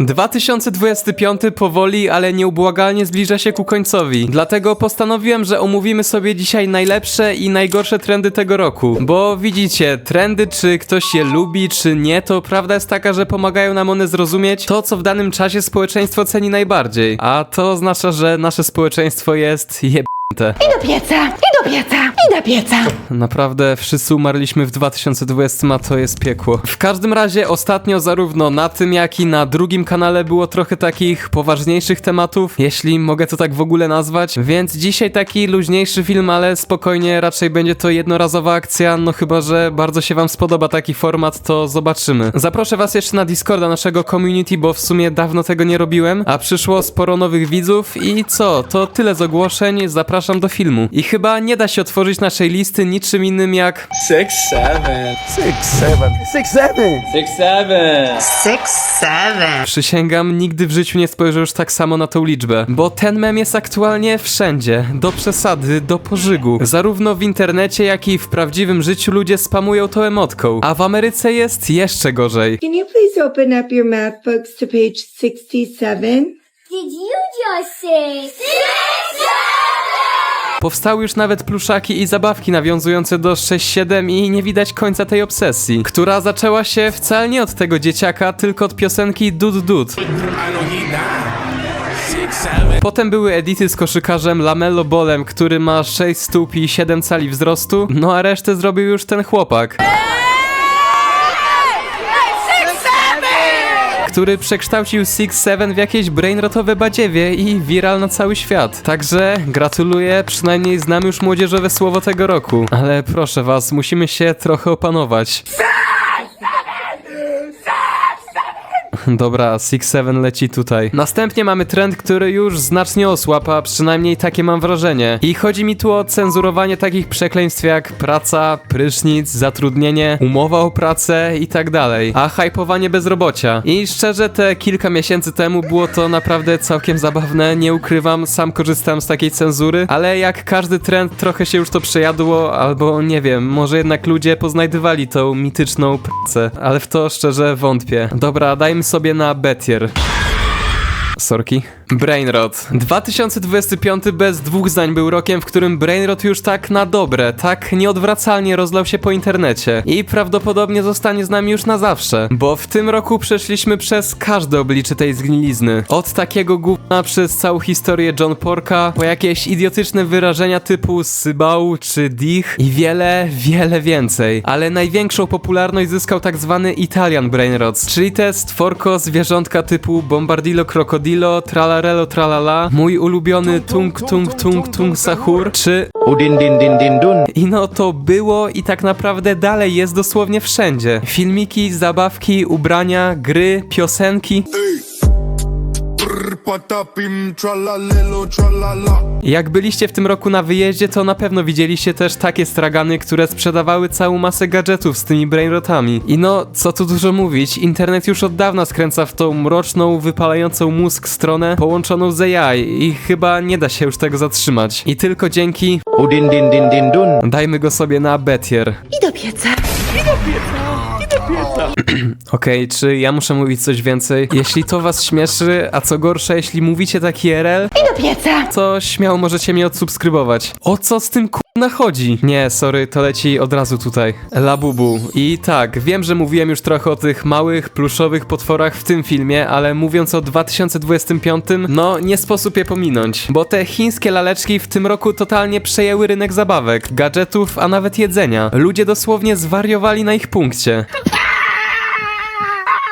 2025 powoli, ale nieubłagalnie zbliża się ku końcowi. Dlatego postanowiłem, że omówimy sobie dzisiaj najlepsze i najgorsze trendy tego roku. Bo widzicie, trendy, czy ktoś je lubi, czy nie, to prawda jest taka, że pomagają nam one zrozumieć to, co w danym czasie społeczeństwo ceni najbardziej. A to oznacza, że nasze społeczeństwo jest jeb... I do pieca, i do pieca, i do pieca. Naprawdę wszyscy umarliśmy w 2020, a to jest piekło. W każdym razie ostatnio zarówno na tym, jak i na drugim kanale było trochę takich poważniejszych tematów, jeśli mogę to tak w ogóle nazwać, więc dzisiaj taki luźniejszy film, ale spokojnie raczej będzie to jednorazowa akcja, no chyba, że bardzo się wam spodoba taki format, to zobaczymy. Zaproszę was jeszcze na Discorda naszego community, bo w sumie dawno tego nie robiłem, a przyszło sporo nowych widzów i co, to tyle z ogłoszeń, zapraszam do filmu. I chyba nie da się otworzyć naszej listy niczym innym jak Six, seven. Six, seven. Six, seven. Six, seven. Six, seven. Przysięgam, nigdy w życiu nie spojrzę już tak samo na tą liczbę, bo ten mem jest aktualnie wszędzie, do przesady, do pożygu. Zarówno w internecie, jak i w prawdziwym życiu ludzie spamują tą emotką, a w Ameryce jest jeszcze gorzej. Can you please open up your math books to page 67? Did you just say Powstały już nawet pluszaki i zabawki nawiązujące do 6-7 i nie widać końca tej obsesji, która zaczęła się wcale nie od tego dzieciaka, tylko od piosenki Dud Dud. Potem były edity z koszykarzem Lamello Bolem, który ma 6 stóp i 7 cali wzrostu, no a resztę zrobił już ten chłopak. Który przekształcił Six Seven w jakieś brainrotowe badziewie i viral na cały świat. Także gratuluję, przynajmniej znam już młodzieżowe słowo tego roku. Ale proszę was, musimy się trochę opanować. Dobra, Six Seven leci tutaj. Następnie mamy trend, który już znacznie osłabł, a przynajmniej takie mam wrażenie. I chodzi mi tu o cenzurowanie takich przekleństw jak praca, prysznic, zatrudnienie, umowa o pracę i tak dalej. A hypowanie bezrobocia. I szczerze, te kilka miesięcy temu było to naprawdę całkiem zabawne, nie ukrywam, sam korzystałem z takiej cenzury, ale jak każdy trend trochę się już to przejadło, albo nie wiem, może jednak ludzie poznajdywali tą mityczną pracę, ale w to szczerze wątpię. Dobra, dajmy sobie na Betier. Sorki. Brainrot. 2025 bez dwóch zdań był rokiem, w którym Brainrot już tak na dobre, tak nieodwracalnie rozlał się po internecie. I prawdopodobnie zostanie z nami już na zawsze. Bo w tym roku przeszliśmy przez każde oblicze tej zgnilizny. Od takiego gówna przez całą historię John Porka, po jakieś idiotyczne wyrażenia typu sybał czy dich i wiele, wiele więcej. Ale największą popularność zyskał tak zwany Italian Brainrots, czyli te stworko zwierzątka typu Bombardillo Crocodilo, Tralala, mój ulubiony Tung Tung Tung Tung Sahur, czy Udin din din din dun. i no to było i tak naprawdę dalej jest dosłownie wszędzie. Filmiki, zabawki, ubrania, gry, piosenki. Patapim, tralalelo, tralala. Jak byliście w tym roku na wyjeździe, to na pewno widzieliście też takie stragany, które sprzedawały całą masę gadżetów z tymi brainrotami. I no, co tu dużo mówić, internet już od dawna skręca w tą mroczną, wypalającą mózg stronę połączoną z AI i chyba nie da się już tego zatrzymać. I tylko dzięki, Udin din din din dun. dajmy go sobie na Betier. I do pieca. Okej, czy ja muszę mówić coś więcej? Jeśli to was śmieszy, a co gorsza, jeśli mówicie tak IRL, I do pieca. to śmiało możecie mnie odsubskrybować. O co z tym k***na chodzi? Nie, sorry, to leci od razu tutaj. Labubu. I tak, wiem, że mówiłem już trochę o tych małych, pluszowych potworach w tym filmie, ale mówiąc o 2025, no nie sposób je pominąć. Bo te chińskie laleczki w tym roku totalnie przejęły rynek zabawek, gadżetów, a nawet jedzenia. Ludzie dosłownie zwariowali na ich punkcie.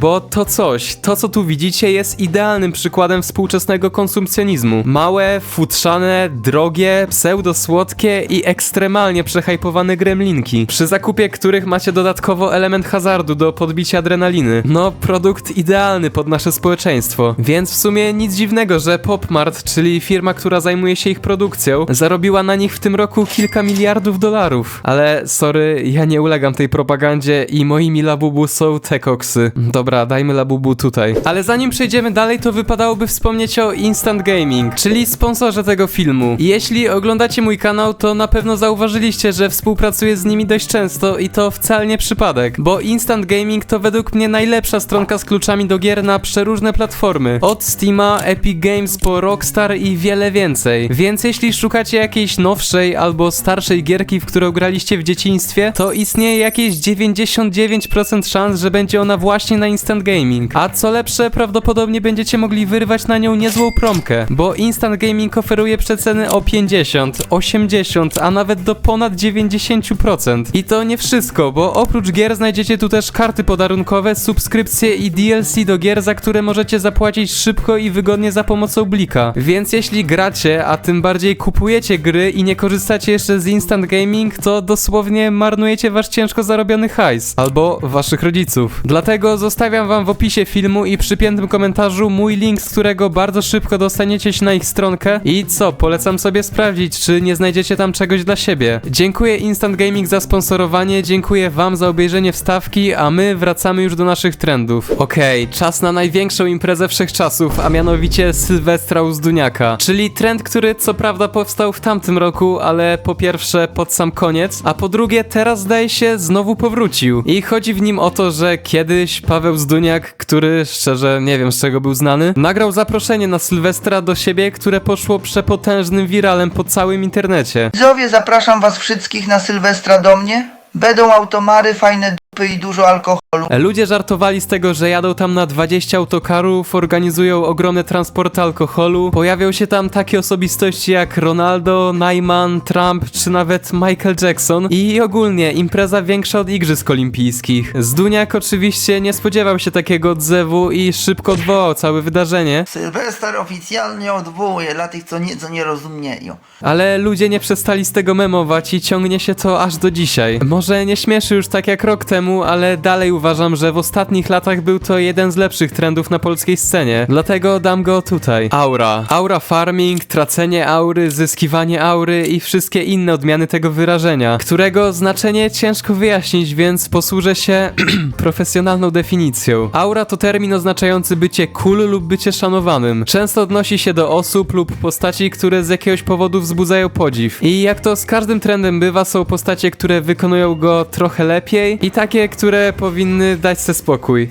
Bo to coś, to co tu widzicie jest idealnym przykładem współczesnego konsumpcjonizmu. Małe, futrzane, drogie, pseudosłodkie i ekstremalnie przehajpowane gremlinki, przy zakupie których macie dodatkowo element hazardu do podbicia adrenaliny. No, produkt idealny pod nasze społeczeństwo. Więc w sumie nic dziwnego, że Popmart, czyli firma, która zajmuje się ich produkcją, zarobiła na nich w tym roku kilka miliardów dolarów. Ale sorry, ja nie ulegam tej propagandzie i moimi labubu są te koksy. Dobra, dobra, dajmy labubu tutaj. Ale zanim przejdziemy dalej, to wypadałoby wspomnieć o Instant Gaming, czyli sponsorze tego filmu. Jeśli oglądacie mój kanał, to na pewno zauważyliście, że współpracuję z nimi dość często i to wcale nie przypadek, bo Instant Gaming to według mnie najlepsza stronka z kluczami do gier na przeróżne platformy. Od Steama, Epic Games po Rockstar i wiele więcej. Więc jeśli szukacie jakiejś nowszej albo starszej gierki, w którą graliście w dzieciństwie, to istnieje jakieś 99% szans, że będzie ona właśnie na Instant Gaming. A co lepsze, prawdopodobnie będziecie mogli wyrwać na nią niezłą promkę, bo Instant Gaming oferuje przeceny o 50, 80, a nawet do ponad 90%. I to nie wszystko, bo oprócz gier znajdziecie tu też karty podarunkowe, subskrypcje i DLC do gier, za które możecie zapłacić szybko i wygodnie za pomocą Blika. Więc jeśli gracie, a tym bardziej kupujecie gry i nie korzystacie jeszcze z Instant Gaming, to dosłownie marnujecie wasz ciężko zarobiony hajs. Albo waszych rodziców. Dlatego zostawiam wam w opisie filmu i przypiętym komentarzu mój link, z którego bardzo szybko dostaniecie się na ich stronkę. I co, polecam sobie sprawdzić, czy nie znajdziecie tam czegoś dla siebie. Dziękuję Instant Gaming za sponsorowanie, dziękuję wam za obejrzenie wstawki, a my wracamy już do naszych trendów. Okej, czas na największą imprezę wszechczasów, a mianowicie Sylwestra Uzduniaka. Czyli trend, który co prawda powstał w tamtym roku, ale po pierwsze pod sam koniec, a po drugie teraz zdaje się znowu powrócił. I chodzi w nim o to, że kiedyś Paweł Zduniak, który szczerze nie wiem z czego był znany, nagrał zaproszenie na Sylwestra do siebie, które poszło przepotężnym wiralem po całym internecie. Widzowie, zapraszam was wszystkich na Sylwestra do mnie. Będą automary, fajne i dużo alkoholu. Ludzie żartowali z tego, że jadą tam na 20 autokarów, organizują ogromne transporty alkoholu. Pojawią się tam takie osobistości jak Ronaldo, Najman, Trump czy nawet Michael Jackson. I ogólnie impreza większa od Igrzysk Olimpijskich. Zduniak oczywiście nie spodziewał się takiego odzewu i szybko odwołał całe wydarzenie. Sylwester oficjalnie odwołuje dla tych, co nie, co nie rozumieją. Ale ludzie nie przestali z tego memować i ciągnie się to aż do dzisiaj. Może nie śmieszy już tak jak rok temu, ale dalej uważam, że w ostatnich latach był to jeden z lepszych trendów na polskiej scenie. Dlatego dam go tutaj. Aura. Aura farming, tracenie aury, zyskiwanie aury i wszystkie inne odmiany tego wyrażenia, którego znaczenie ciężko wyjaśnić, więc posłużę się profesjonalną definicją. Aura to termin oznaczający bycie cool lub bycie szanowanym. Często odnosi się do osób lub postaci, które z jakiegoś powodu wzbudzają podziw. I jak to z każdym trendem bywa, są postacie, które wykonują go trochę lepiej i takie, które powinny dać se spokój.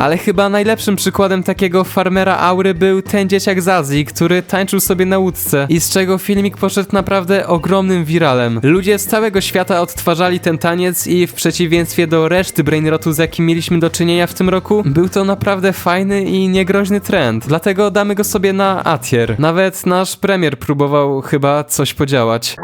Ale chyba najlepszym przykładem takiego farmera aury był ten dzieciak z Azji, który tańczył sobie na łódce i z czego filmik poszedł naprawdę ogromnym wiralem. Ludzie z całego świata odtwarzali ten taniec i w przeciwieństwie do reszty brainrotu, z jakim mieliśmy do czynienia w tym roku, był to naprawdę fajny i niegroźny trend. Dlatego damy go sobie na Atier. Nawet nasz premier próbował chyba coś podziałać.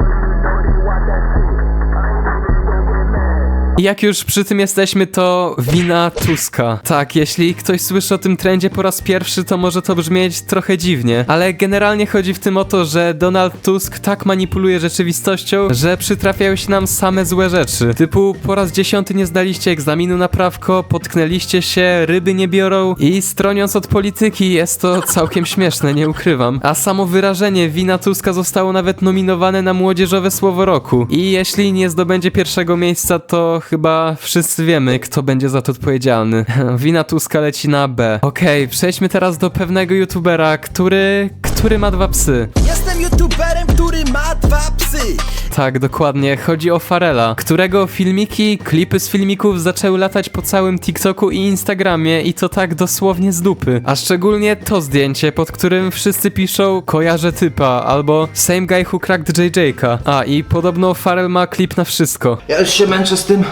Jak już przy tym jesteśmy, to wina Tuska. Tak, jeśli ktoś słyszy o tym trendzie po raz pierwszy, to może to brzmieć trochę dziwnie, ale generalnie chodzi w tym o to, że Donald Tusk tak manipuluje rzeczywistością, że przytrafiają się nam same złe rzeczy. Typu po raz dziesiąty nie zdaliście egzaminu na prawko, potknęliście się, ryby nie biorą i stroniąc od polityki jest to całkiem śmieszne, nie ukrywam. A samo wyrażenie wina Tuska zostało nawet nominowane na młodzieżowe słowo roku. I jeśli nie zdobędzie pierwszego miejsca, to chyba wszyscy wiemy, kto będzie za to odpowiedzialny. Wina Tuska leci na B. Okej, przejdźmy teraz do pewnego youtubera, który... który ma dwa psy. Jestem youtuberem, który ma dwa psy. Tak, dokładnie. Chodzi o Farela, którego filmiki, klipy z filmików zaczęły latać po całym TikToku i Instagramie i to tak dosłownie z dupy. A szczególnie to zdjęcie, pod którym wszyscy piszą kojarzę typa albo same guy who cracked JJ'ka. A i podobno Farel ma klip na wszystko. Ja już się męczę z tym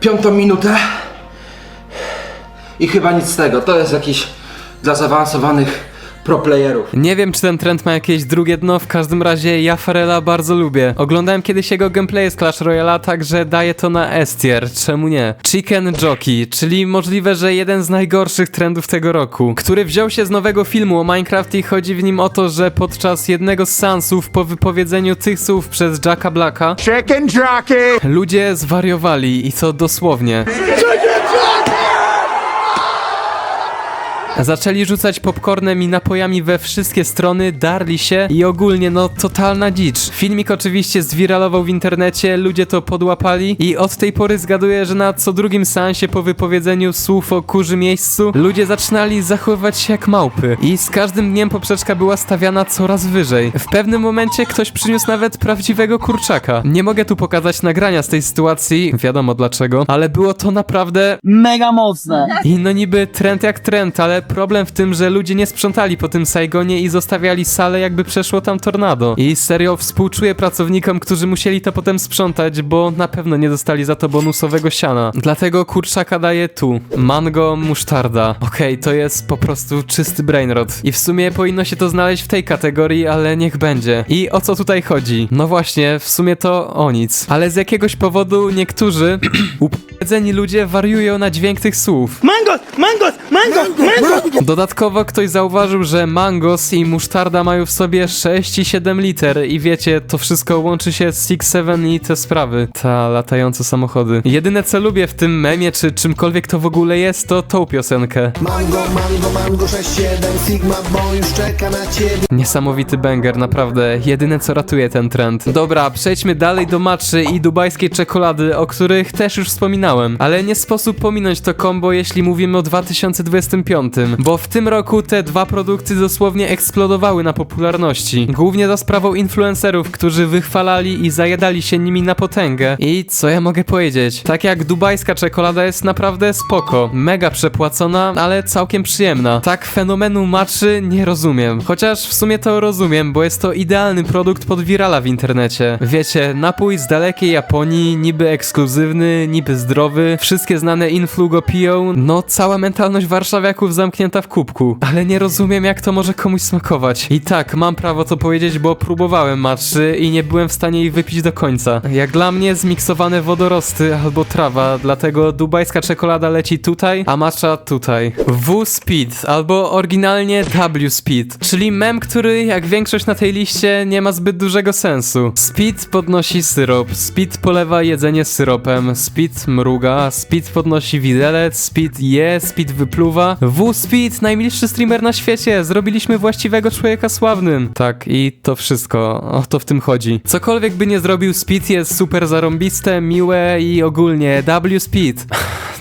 piątą minutę. I chyba nic z tego. To jest jakiś dla zaawansowanych pro playerów. Nie wiem, czy ten trend ma jakieś drugie dno, w każdym razie ja Farela bardzo lubię. Oglądałem kiedyś jego gameplay z Clash Royale, także daję to na S tier, czemu nie? Chicken Jockey, czyli możliwe, że jeden z najgorszych trendów tego roku, który wziął się z nowego filmu o Minecraft i chodzi w nim o to, że podczas jednego z seansów po wypowiedzeniu tych słów przez Jacka Blacka Chicken jockey. ludzie zwariowali i to dosłownie. Zaczęli rzucać popcornem i napojami we wszystkie strony, darli się i ogólnie no totalna dzicz. Filmik oczywiście zwiralował w internecie, ludzie to podłapali i od tej pory zgaduję, że na co drugim seansie po wypowiedzeniu słów o kurzy miejscu ludzie zaczynali zachowywać się jak małpy i z każdym dniem poprzeczka była stawiana coraz wyżej. W pewnym momencie ktoś przyniósł nawet prawdziwego kurczaka. Nie mogę tu pokazać nagrania z tej sytuacji, wiadomo dlaczego, ale było to naprawdę Mega mocne. i no niby trend jak trend, ale problem w tym, że ludzie nie sprzątali po tym Saigonie i zostawiali salę jakby przeszło tam tornado. I serio współczuję pracownikom, którzy musieli to potem sprzątać, bo na pewno nie dostali za to bonusowego siana. Dlatego kurczaka daję tu. Mango, musztarda. Okej, to jest po prostu czysty brainrot. I w sumie powinno się to znaleźć w tej kategorii, ale niech będzie. I o co tutaj chodzi? No właśnie, w sumie to o nic. Ale z jakiegoś powodu niektórzy upedzeni ludzie wariują na dźwięk tych słów. Mangos, mangos, mangos, mangos. Dodatkowo ktoś zauważył, że mangos i musztarda mają w sobie 6 i 7 liter i wiecie, to wszystko łączy się z Six Seven i te sprawy. Ta latające samochody. Jedyne co lubię w tym memie, czy czymkolwiek to w ogóle jest, to tą piosenkę. Mango, mango, mango 67 Sigma, bo już czeka na ciebie Niesamowity banger, naprawdę. Jedyne co ratuje ten trend. Dobra, przejdźmy dalej do matczy i dubajskiej czekolady, o których też już wspominałem. Ale nie sposób pominąć to kombo, jeśli mówimy o 2025, bo w tym roku te dwa produkty dosłownie eksplodowały na popularności. Głównie za sprawą influencerów, którzy wychwalali i zajadali się nimi na potęgę. I co ja mogę powiedzieć? Tak jak dubajska czekolada jest naprawdę spoko, mega przepłacona, ale całkiem przyjemna. Tak fenomenu matczy nie rozumiem. Chociaż w sumie to rozumiem, bo jest to idealny produkt pod wirala w internecie. Wiecie, napój z dalekiej Japonii, niby ekskluzywny, niby zdrowy, wszystkie znane influ go piją, no cała mentalność warszawiaków zamknięta w kubku. Ale nie rozumiem jak to może komuś smakować. I tak, mam prawo to powiedzieć, bo próbowałem matczy i nie byłem w stanie jej wypić do końca. Jak dla mnie zmiksowane wodorosty albo trawa, dlatego dubajska czekolada leci tutaj, a matcha tutaj. W Speed, albo oryginalnie W Speed, czyli mem, który jak większość na tej liście nie ma zbyt dużego sensu. Speed podnosi syrop, Speed polewa jedzenie syropem, Speed mruga, Speed podnosi widelec, Speed je, Speed wypluwa. W Speed, najmilszy streamer na świecie, zrobiliśmy właściwego człowieka sławnym. Tak, i to wszystko, o to w tym chodzi. Cokolwiek by nie zrobił Speed jest super zarąbiste, miłe i ogólnie W Speed.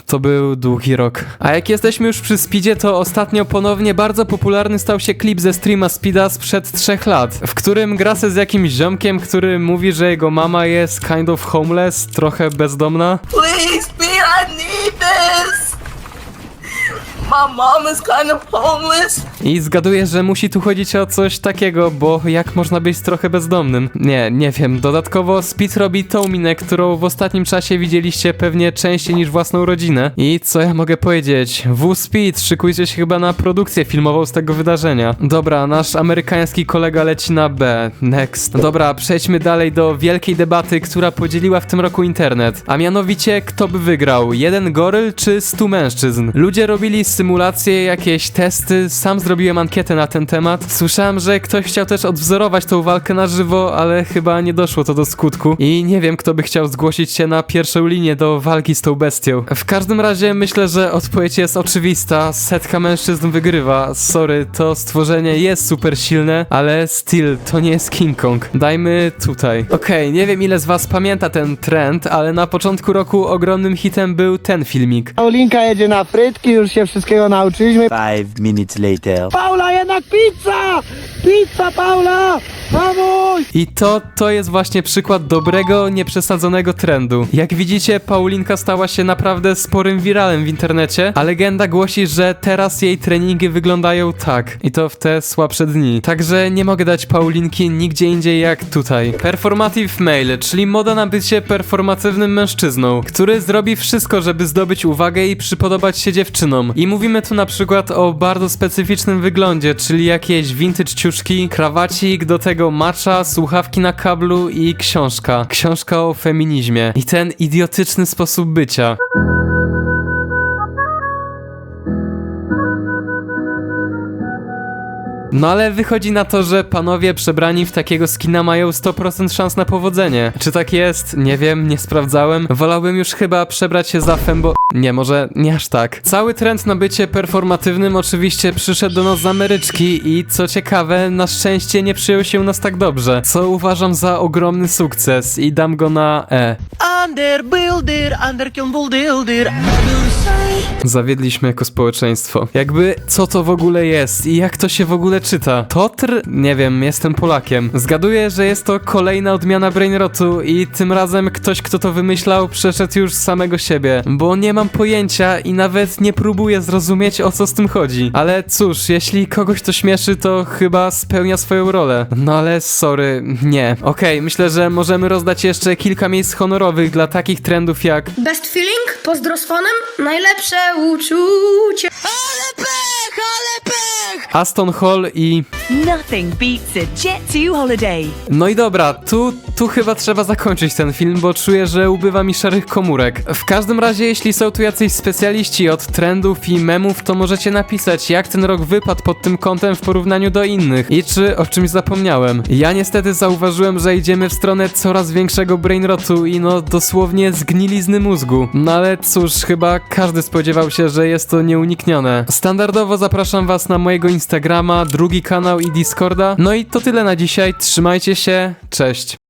To był długi rok. A jak jesteśmy już przy Speedzie, to ostatnio ponownie bardzo popularny stał się klip ze streama Speeda sprzed trzech lat, w którym gra se z jakimś ziomkiem, który mówi, że jego mama jest kind of homeless, trochę bezdomna. Please, Speed, I need this. My mom is kind of homeless. I zgaduję, że musi tu chodzić o coś takiego, bo jak można być trochę bezdomnym? Nie, nie wiem. Dodatkowo Speed robi tą minę, którą w ostatnim czasie widzieliście pewnie częściej niż własną rodzinę. I co ja mogę powiedzieć? W Speed, szykujcie się chyba na produkcję filmową z tego wydarzenia. Dobra, nasz amerykański kolega leci na B. Next. Dobra, przejdźmy dalej do wielkiej debaty, która podzieliła w tym roku internet. A mianowicie, kto by wygrał? Jeden goryl czy stu mężczyzn? Ludzie robili symulacje, jakieś testy, sam zrobiłem ankietę na ten temat. Słyszałem, że ktoś chciał też odwzorować tą walkę na żywo, ale chyba nie doszło to do skutku. I nie wiem, kto by chciał zgłosić się na pierwszą linię do walki z tą bestią. W każdym razie myślę, że odpowiedź jest oczywista. Setka mężczyzn wygrywa. Sorry, to stworzenie jest super silne, ale still, to nie jest King Kong. Dajmy tutaj. Okej, nie wiem ile z was pamięta ten trend, ale na początku roku ogromnym hitem był ten filmik. Paulinka jedzie na frytki, już się wszystkiego nauczyliśmy. Five minutes later. Paula, jednak pizza! Pizza, Paula! Mamuś! I to, to jest właśnie przykład dobrego, nieprzesadzonego trendu. Jak widzicie, Paulinka stała się naprawdę sporym wiralem w internecie, a legenda głosi, że teraz jej treningi wyglądają tak. I to w te słabsze dni. Także nie mogę dać Paulinki nigdzie indziej jak tutaj. Performative male, czyli moda na bycie performatywnym mężczyzną, który zrobi wszystko, żeby zdobyć uwagę i przypodobać się dziewczynom. I mówimy tu na przykład o bardzo specyficznym wyglądzie, czyli jakieś vintage krawacik, do tego macza, słuchawki na kablu i książka. Książka o feminizmie. I ten idiotyczny sposób bycia. No ale wychodzi na to, że panowie przebrani w takiego skina mają 100% szans na powodzenie. Czy tak jest? Nie wiem, nie sprawdzałem. Wolałbym już chyba przebrać się za fembo... Nie, może nie aż tak. Cały trend na bycie performatywnym oczywiście przyszedł do nas z Ameryczki i co ciekawe, na szczęście nie przyjął się u nas tak dobrze, co uważam za ogromny sukces i dam go na E. Underbuilder, underbuilder. Zawiedliśmy jako społeczeństwo. Jakby, co to w ogóle jest i jak to się w ogóle czyta? Totr? Nie wiem, jestem Polakiem. Zgaduję, że jest to kolejna odmiana brainrotu i tym razem ktoś, kto to wymyślał, przeszedł już z samego siebie, bo nie mam pojęcia i nawet nie próbuję zrozumieć, o co z tym chodzi. Ale cóż, jeśli kogoś to śmieszy, to chyba spełnia swoją rolę. No ale sorry, nie. Okej, myślę, że możemy rozdać jeszcze kilka miejsc honorowych dla takich trendów jak Best feeling? Pozdro z fanem? Najlepsze uczucie. Aston Hall i Nothing beats a Jet 2 holiday. No i dobra, tu, tu chyba trzeba zakończyć ten film, bo czuję, że ubywa mi szarych komórek. W każdym razie, jeśli są tu jacyś specjaliści od trendów i memów, to możecie napisać, jak ten rok wypadł pod tym kątem w porównaniu do innych i czy o czymś zapomniałem. Ja niestety zauważyłem, że idziemy w stronę coraz większego brainrotu i no dosłownie zgnilizny mózgu. No ale cóż, chyba każdy spodziewał się, że jest to nieuniknione. Standardowo zapraszam was na mojego Instagrama, drugi kanał i Discorda. No i to tyle na dzisiaj, trzymajcie się, cześć.